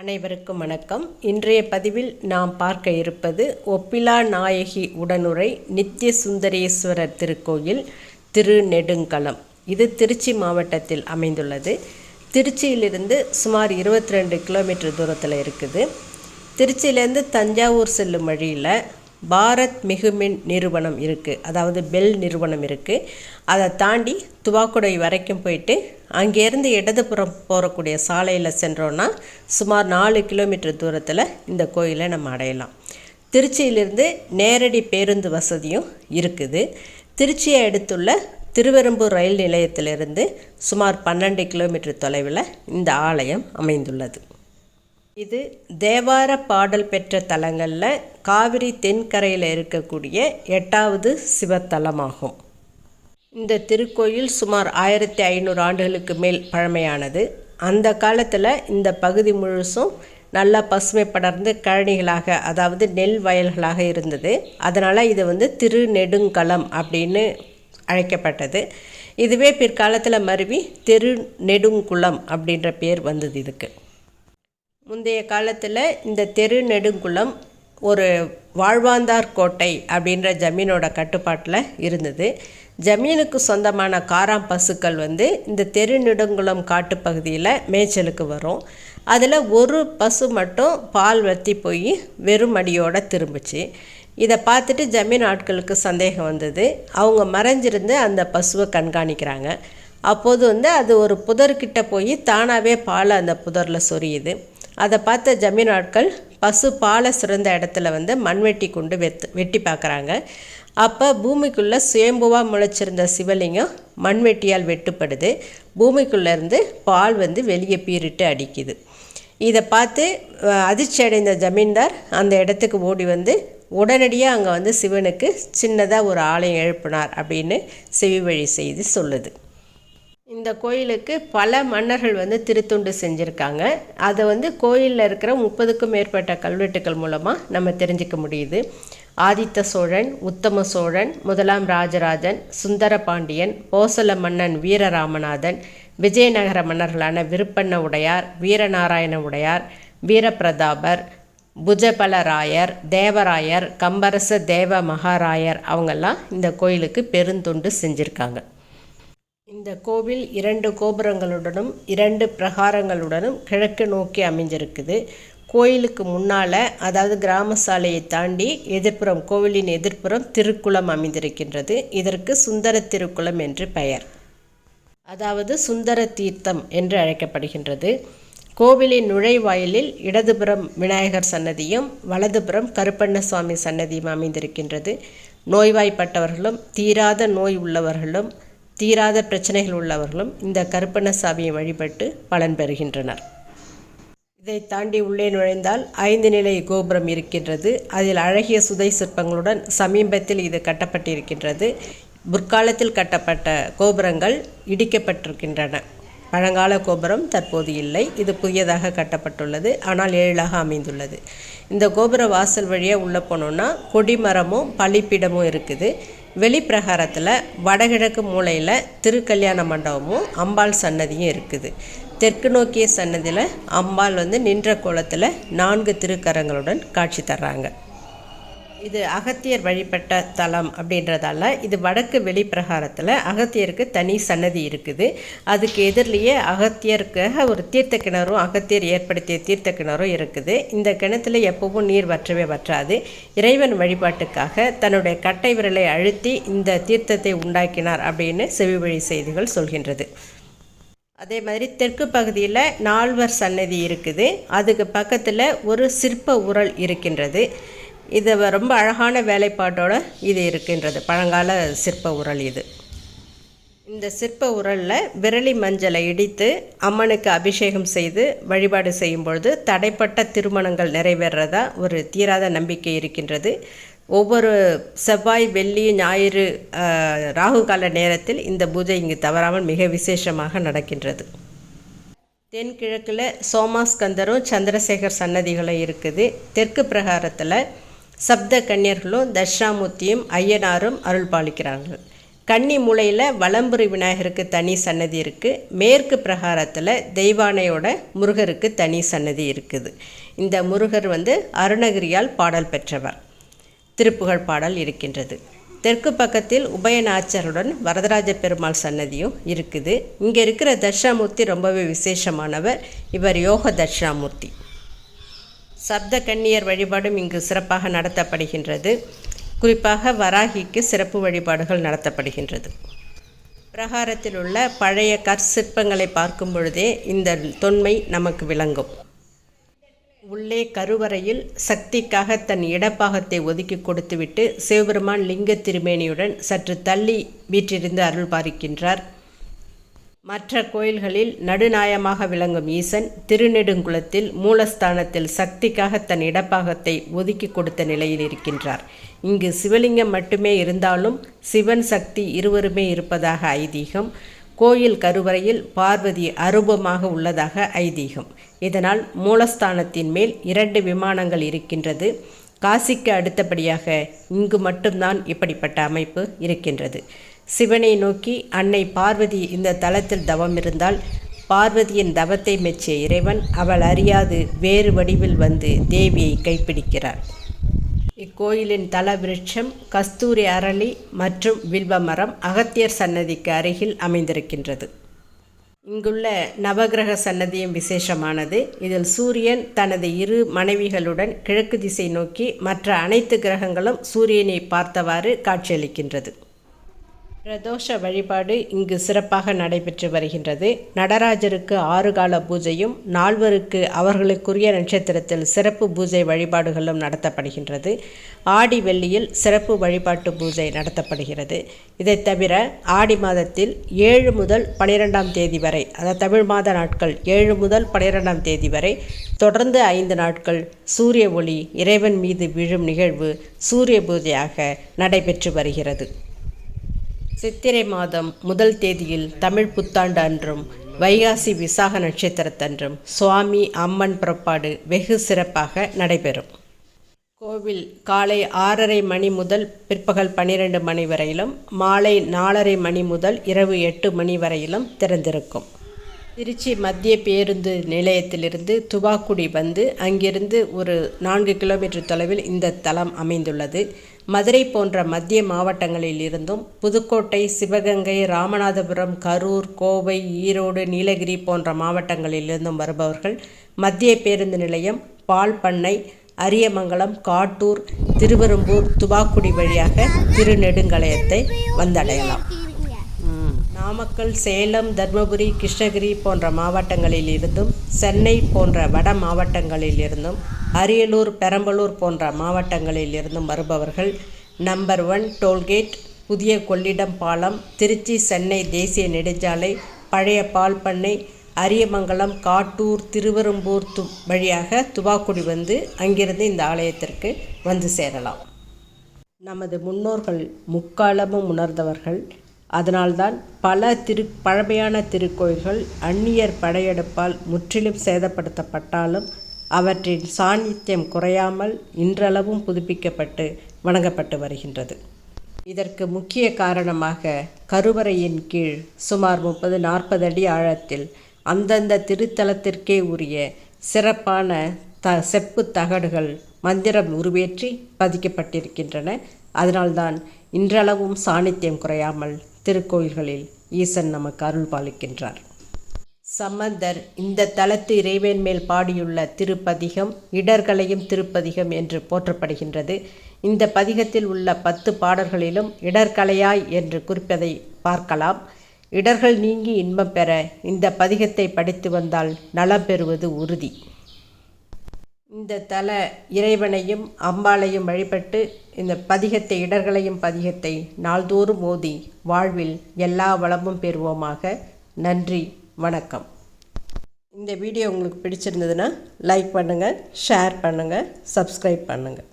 அனைவருக்கும் வணக்கம். இன்றைய பதிவில் நாம் பார்க்க இருப்பது ஒப்பிலா நாயகி உடனுரை நித்திய சுந்தரேஸ்வரர் திருக்கோயில் திருநெடுங்கலம் இது திருச்சி மாவட்டத்தில் அமைந்துள்ளது. திருச்சியிலிருந்து சுமார் 22 ரெண்டு கிலோமீட்டர் தூரத்தில் இருக்குது. திருச்சியிலேருந்து தஞ்சாவூர் செல்லும் வழியில் பாரத் மிகுமின் நிறுவனம் இருக்குது அதாவது பெல் நிறுவனம் இருக்குது அதை தாண்டி துவாக்குடை வரைக்கும் போயிட்டு அங்கேருந்து இடதுபுறம் போகக்கூடிய சாலையில் சென்றோன்னா சுமார் நாலு கிலோமீட்டர் தூரத்தில் இந்த கோயிலை நம்ம அடையலாம். திருச்சியிலிருந்து நேரடி பேருந்து வசதியும் இருக்குது. திருச்சியை அடுத்துள்ள திருவெரும்பூர் ரயில் நிலையத்திலிருந்து சுமார் பன்னெண்டு கிலோமீட்டர் தொலைவில் இந்த ஆலயம் அமைந்துள்ளது. இது தேவார பாடல் பெற்ற தலங்களில் காவிரி தென்கரையில் இருக்கக்கூடிய எட்டாவது சிவத்தலமாகும். இந்த திருக்கோயில் சுமார் ஆயிரத்தி ஐநூறு ஆண்டுகளுக்கு மேல் பழமையானது. அந்த காலத்தில் இந்த பகுதி முழுசும் நல்லா பசுமை படர்ந்து கழனிகளாக அதாவது நெல் வயல்களாக இருந்தது. அதனால் இது வந்து திருநெடுங்களம் அப்படின்னு அழைக்கப்பட்டது. இதுவே பிற்காலத்தில் மருவி திருநெடுங்குளம் அப்படின்ற பேர் வந்தது இதுக்கு. முந்தைய காலத்தில் இந்த தெரு நெடுங்குளம் ஒரு வாழ்வாந்தார் கோட்டை அப்படின்ற ஜமீனோட கட்டுப்பாட்டில் இருந்தது. ஜமீனுக்கு சொந்தமான காராம் பசுக்கள் வந்து இந்த தெரு நெடுங்குளம் காட்டுப்பகுதியில் மேய்ச்சலுக்கு வரும். அதில் ஒரு பசு மட்டும் பால் வற்றி போய் வெறும் அடியோடு திரும்பிச்சு. இதை பார்த்துட்டு ஜமீன் ஆட்களுக்கு சந்தேகம் வந்தது. அவங்க மறைஞ்சிருந்து அந்த பசுவை கண்காணிக்கிறாங்க. அப்போது வந்து அது ஒரு புதர்கிட்ட போய் தானாகவே பாலை அந்த புதரில் சொரியுது. அதை பார்த்த ஜமீன் ஆட்கள் பசு பாலை சிறந்த இடத்துல வந்து மண்வெட்டி கொண்டு வெத்து வெட்டி பார்க்குறாங்க. அப்போ பூமிக்குள்ளே சுயம்புவாக முளைச்சிருந்த சிவலிங்கம் மண்வெட்டியால் வெட்டுப்படுது. பூமிக்குள்ளேருந்து பால் வந்து வெளியே பீறிட்டு அடிக்குது. இதை பார்த்து அதிர்ச்சி அடைந்த ஜமீன்தார் அந்த இடத்துக்கு ஓடி வந்து உடனடியாக அங்கே வந்து சிவனுக்கு சின்னதாக ஒரு ஆலயம் எழுப்பினார் அப்படின்னு செவி வழி செய்தி சொல்லுது. இந்த கோயிலுக்கு பல மன்னர்கள் வந்து திருத்துண்டு செஞ்சுருக்காங்க. அதை வந்து கோயிலில் இருக்கிற முப்பதுக்கும் மேற்பட்ட கல்வெட்டுக்கள் மூலமாக நம்ம தெரிஞ்சுக்க முடியுது. ஆதித்த சோழன் உத்தம சோழன் முதலாம் ராஜராஜன் சுந்தர பாண்டியன் போசல மன்னன் வீரராமநாதன் விஜயநகர மன்னர்களான விருப்பண்ண உடையார் வீரநாராயண உடையார் வீரபிரதாபர் புஜபலராயர் தேவராயர் கம்பரச தேவ மகாராயர் அவங்கெல்லாம் இந்த கோயிலுக்கு பெருந்தொண்டு செஞ்சுருக்காங்க. இந்த கோவில் இரண்டு கோபுரங்களுடனும் இரண்டு பிரகாரங்களுடனும் கிழக்கு நோக்கி அமைஞ்சிருக்குது கோயிலுக்கு முன்னால் அதாவது கிராம சாலையை தாண்டி எதிர்ப்புறம் கோவிலின் எதிர்ப்புறம் திருக்குளம் அமைந்திருக்கின்றது. இதற்கு சுந்தர திருக்குளம் என்று பெயர். அதாவது சுந்தர தீர்த்தம் என்று அழைக்கப்படுகின்றது. கோவிலின் நுழைவாயிலில் இடதுபுறம் விநாயகர் சன்னதியும் வலதுபுறம் கருப்பண்ண சுவாமி சன்னதியும் அமைந்திருக்கின்றது. நோய்வாய்ப்பட்டவர்களும் தீராத நோய் உள்ளவர்களும் தீராத பிரச்சனைகள் உள்ளவர்களும் இந்த கருப்பண்ண சாமியை வழிபட்டு பலன் பெறுகின்றனர். இதை தாண்டி உள்ளே நுழைந்தால் ஐந்து நிலை கோபுரம் இருக்கின்றது. அதில் அழகிய சுதை சிற்பங்களுடன் சமீபத்தில் இது கட்டப்பட்டிருக்கின்றது. முற்காலத்தில் கட்டப்பட்ட கோபுரங்கள் இடிக்கப்பட்டிருக்கின்றன. பழங்கால கோபுரம் தற்போது இல்லை. இது புதியதாக கட்டப்பட்டுள்ளது. ஆனால் ஏழாக அமைந்துள்ளது. இந்த கோபுர வாசல் வழியாக உள்ளே போனோம்னா கொடிமரமும் பலிப்பீடமும் இருக்குது. வெளிப்பிரகாரத்தில் வடகிழக்கு மூலையில் திருக்கல்யாண மண்டபமும் அம்பாள் சன்னதியும் இருக்குது. தெற்கு நோக்கிய சன்னதியில் அம்பாள் வந்து நின்ற கோலத்தில் நான்கு திருக்கரங்களுடன் காட்சி தர்றாங்க. இது அகத்தியர் வழிபட்ட தலம் அப்படின்றதால இது வடக்கு வெளிப்பிரகாரத்தில் அகத்தியருக்கு தனி சன்னதி இருக்குது. அதுக்கு எதிரிலேயே அகத்தியருக்காக ஒரு தீர்த்த கிணறும் அகத்தியர் ஏற்படுத்திய தீர்த்த கிணறும் இருக்குது. இந்த கிணத்துல எப்பவும் நீர் வற்றவே வற்றாது. இறைவன் வழிபாட்டுக்காக தன்னுடைய கட்டை விரலை அழுத்தி இந்த தீர்த்தத்தை உண்டாக்கினார் அப்படின்னு செவிவழி செய்திகள் சொல்கின்றது. அதே மாதிரி தெற்கு பகுதியில் நால்வர் சன்னதி இருக்குது. அதுக்கு பக்கத்தில் ஒரு சிற்ப உரல் இருக்கின்றது. இது ரொம்ப அழகான வேலைப்பாட்டோட இது இருக்கின்றது. பழங்கால சிற்ப உரல் இது. இந்த சிற்ப உரலில் விரலி மஞ்சளை இடித்து அம்மனுக்கு அபிஷேகம் செய்து வழிபாடு செய்யும் பொழுது தடைப்பட்ட திருமணங்கள் நிறைவேறதா ஒரு தீராத நம்பிக்கை இருக்கின்றது. ஒவ்வொரு செவ்வாய் வெள்ளி ஞாயிறு ராகு கால நேரத்தில் இந்த பூஜை இங்கு தவறாமல் மிக விசேஷமாக நடக்கின்றது. தென்கிழக்கில் சோமாஸ்கந்தரும் சந்திரசேகர் சன்னதிகளும் இருக்குது. தெற்கு பிரகாரத்தில் சப்த கன்னியர்களும் தட்சாமூர்த்தியும் ஐயனாரும் அருள் பாலிக்கிறார்கள் கன்னி மூலையில் வலம்புரி விநாயகருக்கு தனி சன்னதி இருக்குது மேற்கு பிரகாரத்தில் தெய்வானையோட முருகருக்கு தனி சன்னதி இருக்குது. இந்த முருகர் வந்து அருணகிரியால் பாடல் பெற்றவர். திருப்புகழ் பாடல் இருக்கின்றது. தெற்கு பக்கத்தில் உபயநாச்சருடன் வரதராஜ பெருமாள் சன்னதியும் இருக்குது. இங்கே இருக்கிற தட்சிணாமூர்த்தி ரொம்பவே விசேஷமானவர். இவர் யோக தட்சிணாமூர்த்தி. சப்த கன்னியர் வழிபாடும் இங்கு சிறப்பாக நடத்தப்படுகின்றது. குறிப்பாக வராகிக்கு சிறப்பு வழிபாடுகள் நடத்தப்படுகின்றது. பிரகாரத்தில் உள்ள பழைய கற்சிற்பங்களை பார்க்கும் பொழுதே இந்த தொன்மை நமக்கு விளங்கும். உள்ளே கருவறையில் சக்திக்காக தன் இடப்பாகத்தை ஒதுக்கி கொடுத்துவிட்டு சிவபெருமான் லிங்க திருமேனியுடன் சற்று தள்ளி வீற்றிருந்து அருள் பாரிக்கின்றார் மற்ற கோயில்களில் நடுநாயமாக விளங்கும் ஈசன் திருநெடுங்குளத்தில் மூலஸ்தானத்தில் சக்திக்காக தன் இடப்பாகத்தை ஒதுக்கி கொடுத்த நிலையில் இருக்கின்றார். இங்கு சிவலிங்கம் மட்டுமே இருந்தாலும் சிவன் சக்தி இருவருமே இருப்பதாக ஐதீகம். கோயில் கருவறையில் பார்வதி அரூபமாக உள்ளதாக ஐதீகம். இதனால் மூலஸ்தானத்தின் மேல் இரண்டு விமானங்கள் இருக்கின்றது. காசிக்கு அடுத்தபடியாக இங்கு மட்டும்தான் இப்படிப்பட்ட அமைப்பு இருக்கின்றது. சிவனை நோக்கி அன்னை பார்வதி இந்த தலத்தில் தவம் இருந்தால் பார்வதியின் தவத்தை மெச்சிய இறைவன் அவள் அறியாது வேறு வடிவில் வந்து தேவியை கைப்பிடிக்கிறார் இக்கோயிலின் தல விருட்சம் கஸ்தூரி அரளி மற்றும் வில்வ மரம் அகத்தியர் சன்னதிக்கு அருகில் அமைந்திருக்கின்றது. இங்குள்ள நவகிரக சன்னதியும் விசேஷமானது. இதில் சூரியன் தனது இரு மனைவிகளுடன் கிழக்கு திசை நோக்கி மற்ற அனைத்து கிரகங்களும் சூரியனை பார்த்தவாறு காட்சியளிக்கின்றது. பிரதோஷ வழிபாடு இங்கு சிறப்பாக நடைபெற்று வருகின்றது. நடராஜருக்கு ஆறு கால பூஜையும் நால்வருக்கு அவர்களுக்குரிய நட்சத்திரத்தில் சிறப்பு பூஜை வழிபாடுகளும் நடத்தப்படுகின்றது. ஆடி வெள்ளியில் சிறப்பு வழிபாட்டு பூஜை நடத்தப்படுகிறது. இதை தவிர ஆடி மாதத்தில் ஏழு முதல் பனிரெண்டாம் தேதி வரை அதாவது தமிழ் மாத நாட்கள் ஏழு முதல் பனிரெண்டாம் தேதி வரை தொடர்ந்து ஐந்து நாட்கள் சூரிய ஒளி இறைவன் மீது விழும் நிகழ்வு சூரிய பூஜையாக நடைபெற்று வருகிறது. சித்திரை மாதம் முதல் தேதியில் தமிழ் புத்தாண்டு அன்றும் வைகாசி விசாக நட்சத்திரத்தன்றும் சுவாமி அம்மன் புறப்பாடு வெகு சிறப்பாக நடைபெறும். கோவில் காலை ஆறரை மணி முதல் பிற்பகல் பன்னிரெண்டு மணி வரையிலும் மாலை நாலரை மணி முதல் இரவு எட்டு மணி வரையிலும் திறந்திருக்கும். திருச்சி மத்திய பேருந்து நிலையத்திலிருந்து துவாக்குடி வந்து அங்கிருந்து ஒரு நான்கு கிலோமீட்டர் தொலைவில் இந்த தலம் அமைந்துள்ளது. மதுரை போன்ற மத்திய மாவட்டங்களில் இருந்தும் புதுக்கோட்டை சிவகங்கை ராமநாதபுரம் கரூர் கோவை ஈரோடு நீலகிரி போன்ற மாவட்டங்களிலிருந்தும் வருபவர்கள் மத்திய பேருந்து நிலையம் பால் பண்ணை அரியமங்கலம் காட்டூர் திருவெரும்பூர் துவாக்குடி வழியாக திருநெடுங்கலயத்தை வந்தடையலாம். நாமக்கல் சேலம் தர்மபுரி கிருஷ்ணகிரி போன்ற மாவட்டங்களில் இருந்தும் சென்னை போன்ற வட மாவட்டங்களில் இருந்தும் அரியலூர் பெரம்பலூர் போன்ற மாவட்டங்களில் இருந்தும் வருபவர்கள் நம்பர் ஒன் டோல்கேட் புதிய கொள்ளிடம் பாலம் திருச்சி சென்னை தேசிய நெடுஞ்சாலை பழைய பால் பண்ணை அரியமங்கலம் காட்டூர் திருவெரும்பூர் து வழியாக துவாக்குடி வந்து அங்கிருந்து இந்த ஆலயத்திற்கு வந்து சேரலாம். நமது முன்னோர்கள் முக்காலமும் உணர்ந்தவர்கள். அதனால்தான் பல திரு பழமையான திருக்கோயில்கள் அந்நியர் படையெடுப்பால் முற்றிலும் சேதப்படுத்தப்பட்டாலும் அவற்றின் சாநித்தியம் குறையாமல் இன்றளவும் புதுப்பிக்கப்பட்டு வணங்கப்பட்டு வருகின்றது. இதற்கு முக்கிய காரணமாக கருவறையின் கீழ் சுமார் முப்பது நாற்பது அடி ஆழத்தில் அந்தந்த திருத்தலத்திற்கே உரிய சிறப்பான த செப்பு தகடுகள் மந்திரம் உருவேற்றி பதிக்கப்பட்டிருக்கின்றன. அதனால்தான் இன்றளவும் சாநித்தியம் குறையாமல் திருக்கோயில்களில் ஈசன் நமக்கு அருள் பாலிக்கின்றார் சம்பந்தர் இந்த தலத்து இறைவன் மேல் பாடியுள்ள திருப்பதிகம் இடர்களையும் திருப்பதிகம் என்று போற்றப்படுகின்றது. இந்த பதிகத்தில் உள்ள பத்து பாடல்களிலும் இடர்கலையாய் என்று குறிப்பதை பார்க்கலாம். இடர்கள் நீங்கி இன்பம் பெற இந்த பதிகத்தை படித்து வந்தால் நலம் பெறுவது உறுதி. இந்த தல இறைவனையும் அம்பாளையும் வழிபட்டு இந்த பதிகத்தை இடர்களையும் பதிகத்தை நாள்தோறும் ஓதி வாழ்வில் எல்லா வளமும் பெறுவோமாக. நன்றி. வணக்கம். இந்த வீடியோ உங்களுக்கு பிடிச்சிருந்ததுன்னா லைக் பண்ணுங்கள் ஷேர் பண்ணுங்கள் சப்ஸ்கிரைப் பண்ணுங்கள்